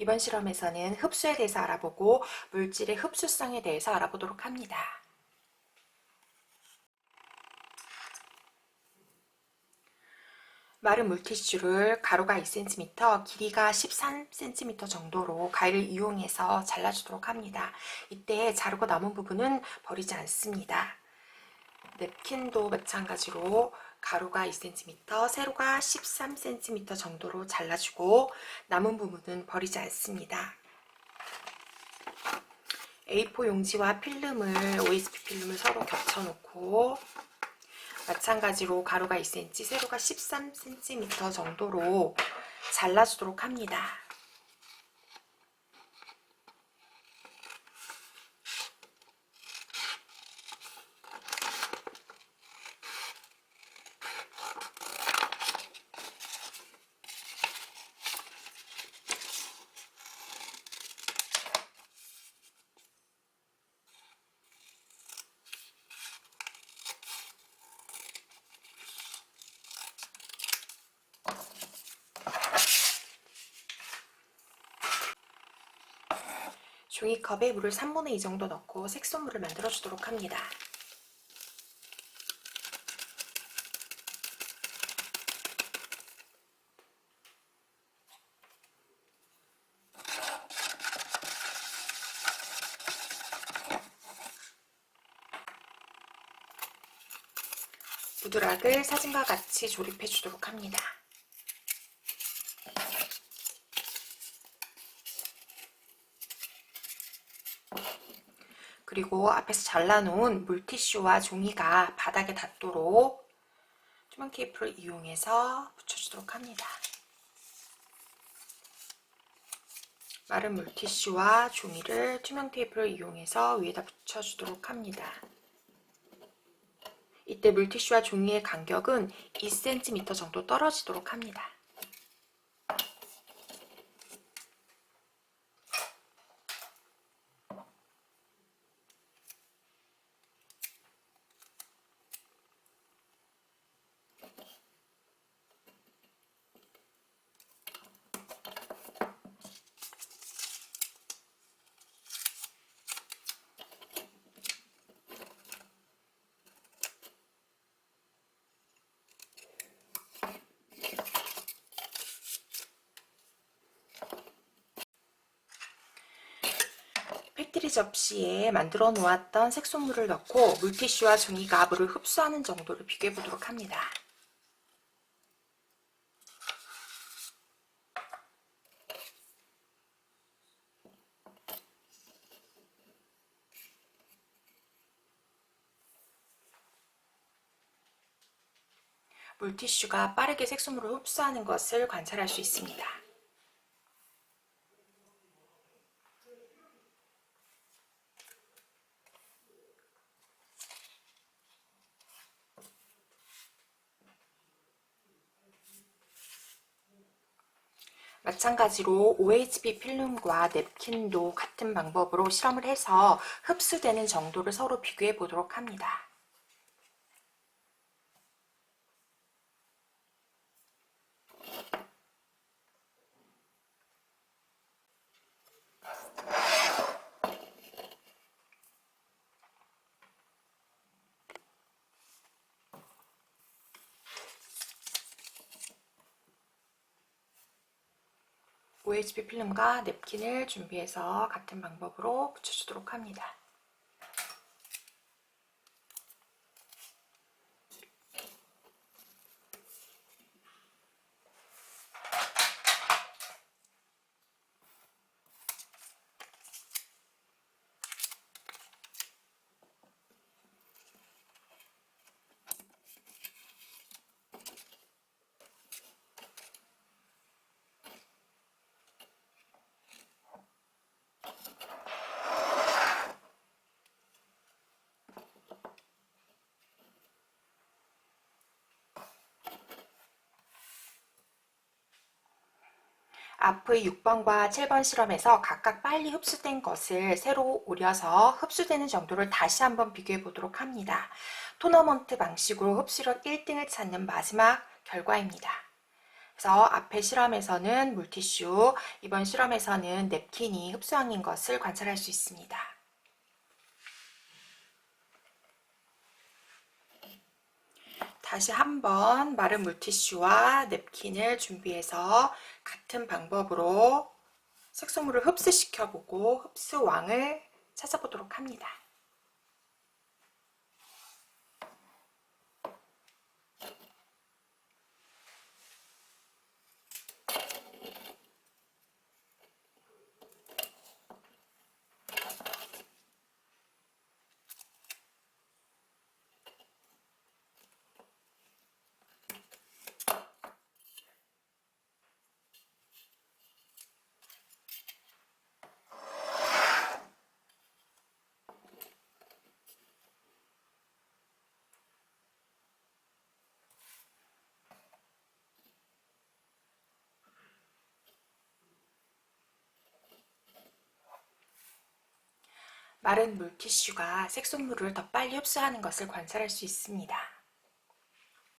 이번 실험에서는 흡수에 대해서 알아보고 물질의 흡수성에 대해서 알아보도록 합니다. 마른 물티슈를 가로가 2cm, 길이가 13cm 정도로 가위를 이용해서 잘라주도록 합니다. 이때 자르고 남은 부분은 버리지 않습니다. 냅킨도 마찬가지로 가로가 2cm, 세로가 13cm 정도로 잘라주고 남은 부분은 버리지 않습니다. A4 용지와 필름을, OSP 필름을 서로 겹쳐놓고 마찬가지로 가로가 2cm, 세로가 13cm 정도로 잘라주도록 합니다. 종이컵에 물을 3분의 2 정도 넣고 색소물을 만들어 주도록 합니다. 무드락을 사진과 같이 조립해 주도록 합니다. 그리고 앞에서 잘라놓은 물티슈와 종이가 바닥에 닿도록 투명 테이프를 이용해서 붙여주도록 합니다. 마른 물티슈와 종이를 투명 테이프를 이용해서 위에다 붙여주도록 합니다. 이때 물티슈와 종이의 간격은 2cm 정도 떨어지도록 합니다. 패트리 접시에 만들어 놓았던 색소물을 넣고 물티슈와 종이가 물을 흡수하는 정도를 비교해 보도록 합니다. 물티슈가 빠르게 색소물을 흡수하는 것을 관찰할 수 있습니다. 마찬가지로 OHB 필름과 냅킨도 같은 방법으로 실험을 해서 흡수되는 정도를 서로 비교해 보도록 합니다. OHB 필름과 냅킨을 준비해서 같은 방법으로 붙여주도록 합니다. 앞의 6번과 7번 실험에서 각각 빨리 흡수된 것을 새로 오려서 흡수되는 정도를 다시 한번 비교해 보도록 합니다. 토너먼트 방식으로 흡수력 1등을 찾는 마지막 결과입니다. 그래서 앞에 실험에서는 물티슈, 이번 실험에서는 냅킨이 흡수형인 것을 관찰할 수 있습니다. 다시 한번 마른 물티슈와 냅킨을 준비해서 같은 방법으로 색소물을 흡수시켜 보고 흡수왕을 찾아보도록 합니다. 마른 물티슈가 색소물을 더 빨리 흡수하는 것을 관찰할 수 있습니다.